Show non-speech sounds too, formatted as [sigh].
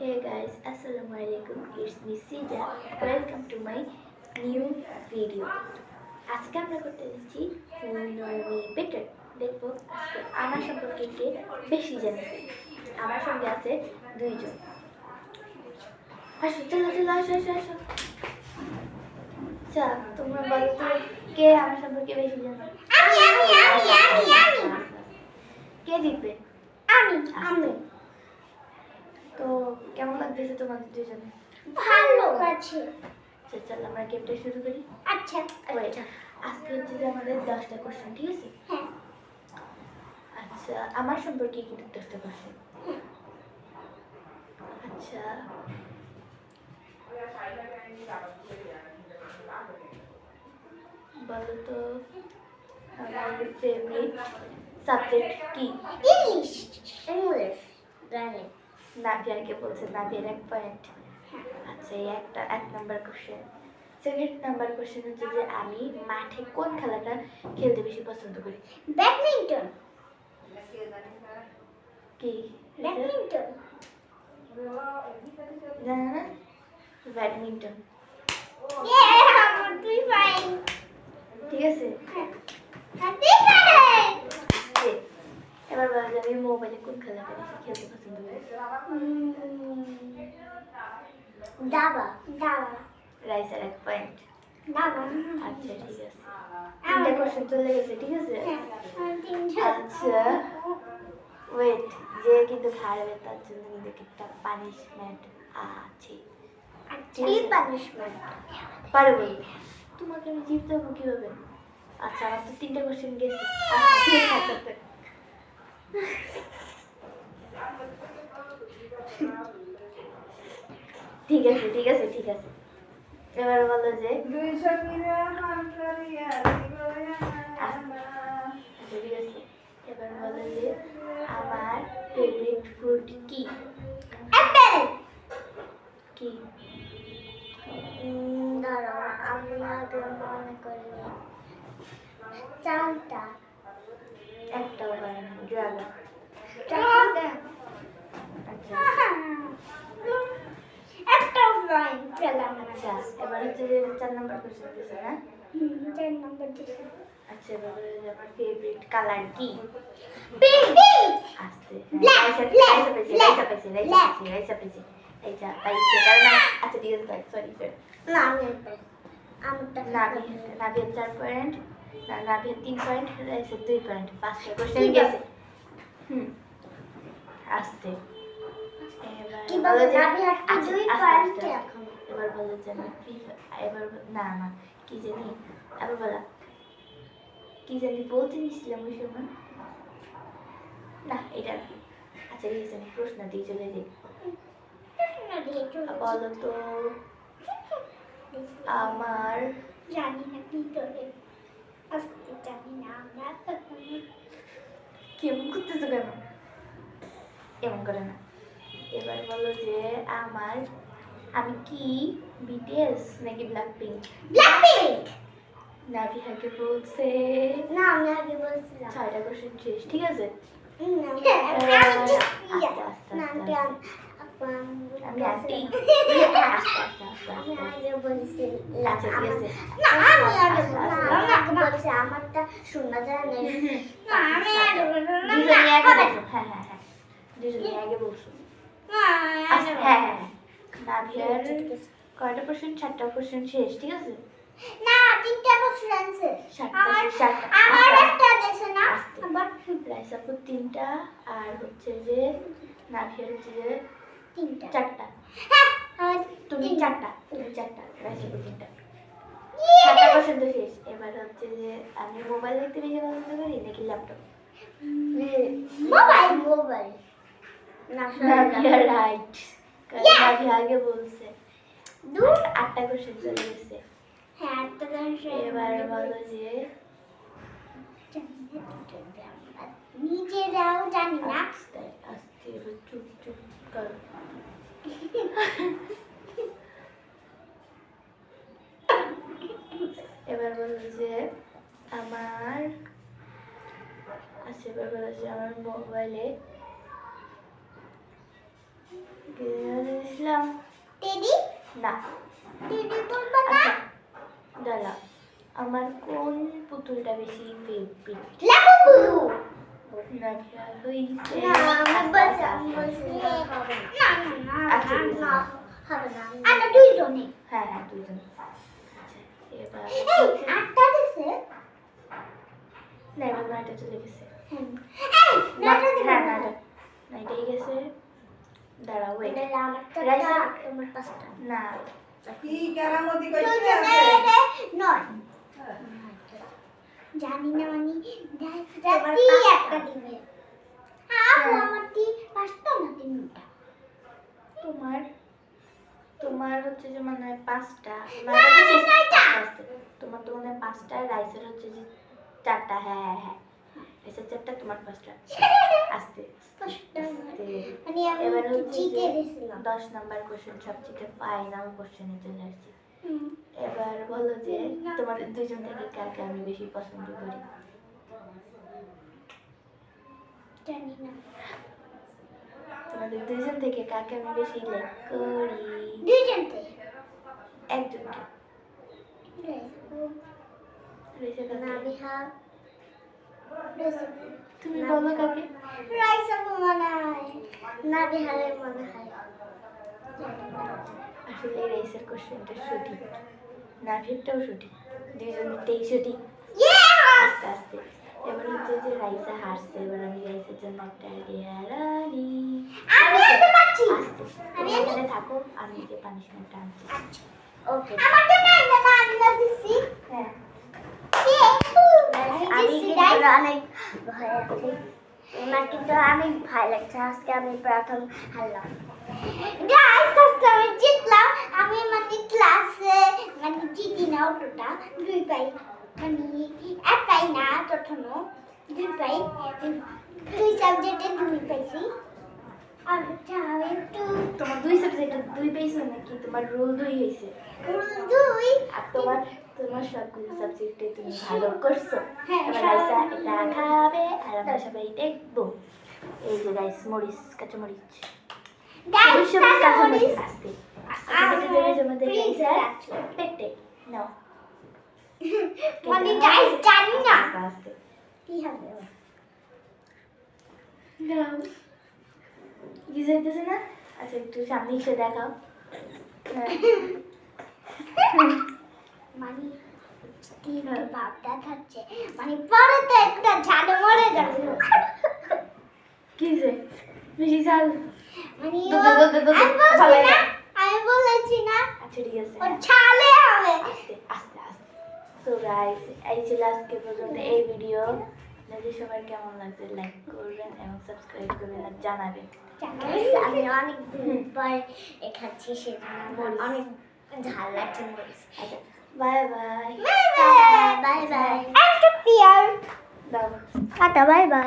Hey guys, Assalamu alaikum. It's me Sija. Welcome to my new video. আজকে আমরা করতে যাচ্ছি মি বেটার দেখব আজকে আমার সম্পর্কে কে বেশি জানে। আমার সঙ্গে আছে দুইজন। আসো চলো চলো আসো আসো আসো। আচ্ছা তোমরা বলো তো কে আমার সম্পর্কে বেশি জানো? কে জিতবে? আমি আমি। তো কেমন লাগতেছে তোমাদের দুজনে? ভালো আছে আচ্ছা চল আমরা গেমটা শুরু করি। আচ্ছা আচ্ছা। আজকে হচ্ছে যে আমাদের দশটা কোশ্চেন ঠিক আছে? হ্যাঁ। আচ্ছা আমার সম্পর্কে কিন্তু দশটা কোশ্চেন আচ্ছা। বলো তো আমার ফেভারিট সাবজেক্ট কি? ইংলিশ ইংলিশ জানি নাভিয়াকে বলছে নাভিয়ার এক পয়েন্ট আচ্ছা এই একটা এক number question second number question হচ্ছে যে আমি মাঠে কোন খেলাটা খেলতে বেশি পছন্দ করি? ব্যাডমিন্টন। কি? ব্যাডমিন্টন। না ব্যাডমিন্টন। ঠিক আছে? হ্যাপি ফাইন যে, এবার বলা যাবে আমি মোবাইলে কোন খেলাটা বেশি খেলতে পছন্দ করি দাবা দাবা রাইসার এক পয়েন্ট দাবা আচ্ছা ঠিক আছে তিনটা কোশ্চেন চলে গেছে ঠিক আছে আচ্ছা ওয়েট যে কিন্তু হারবে তার জন্য কিন্তু একটা পানিশমেন্ট আছে কি পানিশমেন্ট পারো বলবে তোমাকে আমি জিততে হব কীভাবে আচ্ছা আমার তো তিনটা কোশ্চেন গেছে। আচ্ছা ঠিক আছে। ঠিক আছে ঠিক আছে ঠিক আছে। এবার বলো যে ঠিক আছে এবার বলো যে আমার ফেভারিট ফ্রুট কি? অ্যাপেল কি? দাঁড়াও আমি আগে মনে করি চালটা একটাও পারে না ড্রাগন ড্রাগন আচ্ছা একটা ফ্লাইং পেলাম আচ্ছা এবার হচ্ছে যে চার নম্বর কোশ্চেন দিছে না চার নম্বর দিছে আচ্ছা এবার আমার ফেভারিট কালার কি পিঙ্ক আসতে রাইসা রাইসা রাইসা রাইসা এইটা পাইছে কারণ আচ্ছা সরি সরি না আমি নাভি নাভির চার পয়েন্ট নাভির তিন পয়েন্ট রাইসের দুই পয়েন্ট পাঁচটা কোশ্চেন গেছে। হুম। আসতে। এবার কি বলে নাভি আর আচ্ছা, দুই পয়েন্ট আস্তে। এখন? এবার বলো যে আমি FIFA এবার না না কি জানি। এবার বলা কি জানি বলতে নিছিলাম ওই সময়? না এটা আচ্ছা ঠিক আছে আমি প্রশ্ন দিয়ে চলে যাই। বলো তো আমার জানি না কি করে। আজকে জানি না আমরা কেমন করতেছো কেন? এমন করে না? এবার বলো যে আমার আমি কি বিটিএস নাকি ব্ল্যাক পিঙ্ক ব্ল্যাকপিঙ্ক নাভিহাকে বলছে। না আমি আগে বলছিলাম। ছয়টা কোশ্চেন শেষ ঠিক আছে? বলছিলাম। আমারটা শোনা যায় না আমি আগে বলছি না, দুজনে আগে হবে। বলছো। হ্যাঁ হ্যাঁ হ্যাঁ। দুজনে আগে বলছি। হ্যাঁ হ্যাঁ। নাভিয়ার আছে। কয়টা কোশ্চেন চারটা কোশ্চেন শেষ ঠিক আছে? না তিনটা আনছে সাতটা আমার আমার একটা দেশে না? আবার রাইসাপুর তিনটা আর হচ্ছে যে নাভিয়ার হচ্ছে যে তিনটা। চারটা। হ্যাঁ তুমি চারটা তুমি চারটা রাইসাপুর তিনটা। ইয়ে! সাতটা শেষ। এবার হচ্ছে যে আমি মোবাইল দেখতে বেশি পছন্দ করি নাকি ল্যাপটপ মোবাইল মোবাইল না রাইট Yes! আগে বলছে দূর আটটা কোশ্চেন চলে গেছে। হ্যাঁ একটা দেশে এবার বলো যে নিজেরাও জানি না। আস্তে আস্তে এবার চুপ চুপ করো। এবার বলো যে আমার আচ্ছা এবার বলো যে আমার মোবাইলে না। দিদি বলবা না? আচ্ছা। দাঁড়া। আমার কোন পুতুলটা বেশি ফেভারিট লাবু দুইজনে। হ্যাঁ হ্যাঁ দুজন আচ্ছা আটটা দিছে। না এবার নয়টা চলে গেছে। হ্যাঁ নয়টা গেছে। দাঁড়া ওয়েট এটা আমার চারটা রাইসা- তোমার পাঁচটা। না। কি কেরামতি করতে দুজনে আছে নয় জানি না মানে রাত্রি একটা দিবে আপু হ্যাঁ। আমার টি পাঁচটা না তিনটা? তোমার তোমার হচ্ছে যে মানে হয় পাঁচটা। না, নয়টা তো শেষ, নয়টা। আস্তে আস্তে। তোমার তো মানে হয় পাঁচটা রাইসের হচ্ছে যে চারটা। হ্যাঁ হ্যাঁ। রাইসের চারটা তোমার পাঁচটা [laughs] আস্তে মানে আমি এবার হচ্ছে যে দশ নাম্বার কোশ্চেন সবচেয়ে ফাইনাল কোশ্চেনে চলে আসছি। এবার বলো যে তোমার দুজন থেকে কাকে আমি বেশি পছন্দ করি? জানি না। তোমাদের দুজন থেকে কাকে আমি বেশি লাইক করি? দুইজন তো একজনকে। কাকে? নাবিহা। তুমি বলো কাকে? রাইসা মনে হয়। নাবিহারে মনে হয়। আসলে রেসের কোশ্চেনটা সঠিক। নাভিরটাও সঠিক। দুজনেরটাই সঠিক। আস্তে আস্তে। এবার হচ্ছে যে রাইসা হারছে। এবার আমি রাইসের জন্য একটা আইডিয়া রানি আমি এখানে থাকো। আমি যে পানিশমেন্টটা আনছি। ওকে আমার জন্য একটা না না দিচ্ছি হ্যাঁ। আমি কিন্তু অনেক ভয় আছি। আমার কিন্তু অনেক ভয় লাগছে। আজকে আমি প্রথম হারলাম। গাইস আজকে আমি জিতলাম। আমি মানে ক্লাসে মানে জিতি না অতটা। দুই পাই মানে এক পাই না প্রথমে দুই পাই দুই সাবজেক্টে দুই পাইছি। আর একটু তোমার দুই সাবজেক্টে দুই পেয়েছ নাকি? তোমার রোল দুই হয়েছে দুই। আর তোমার তোমার সবগুলো সাবজেক্টে তুমি ভালো করছ। হ্যাঁ, এবার রাইসা এটা খাবে আর আমরা সবাই দেখব। এই যে রাইস মরিচ কাঁচা মরিচ গাইস সবুজ মরিচ আস্তে। পেটে। নাও। [laughs] মানে গাইস জানি না। আস্তে আস্তে কি হবে? নাও। কি যাইতেছে না? আচ্ছা একটু সামনে এসে দেখাও। হ্যাঁ। [laughs] মানে তিনটে ভাব দেখাচ্ছে মানে পরে তো একটা ঝাড়ে মরে যাবে। কি যে? বেশি ঝাল মানে আমি বলছি না আচ্ছা ঠিক আছে। ও ছালে হবে। আস্তে আস্তে তো গাইস এই ছিল আজকে পর্যন্ত এই ভিডিও আপনাদের সবার কেমন লাগছে লাইক করবেন এবং সাবস্ক্রাইব করবেন আর জানাবেন। আমি অনেক দিন পর খাচ্ছি সেজন্য অনেক ঝাল লাগছে আচ্ছা। bye bye bye bye bye bye একটা পিয়ার দাও টাটা বাই বাই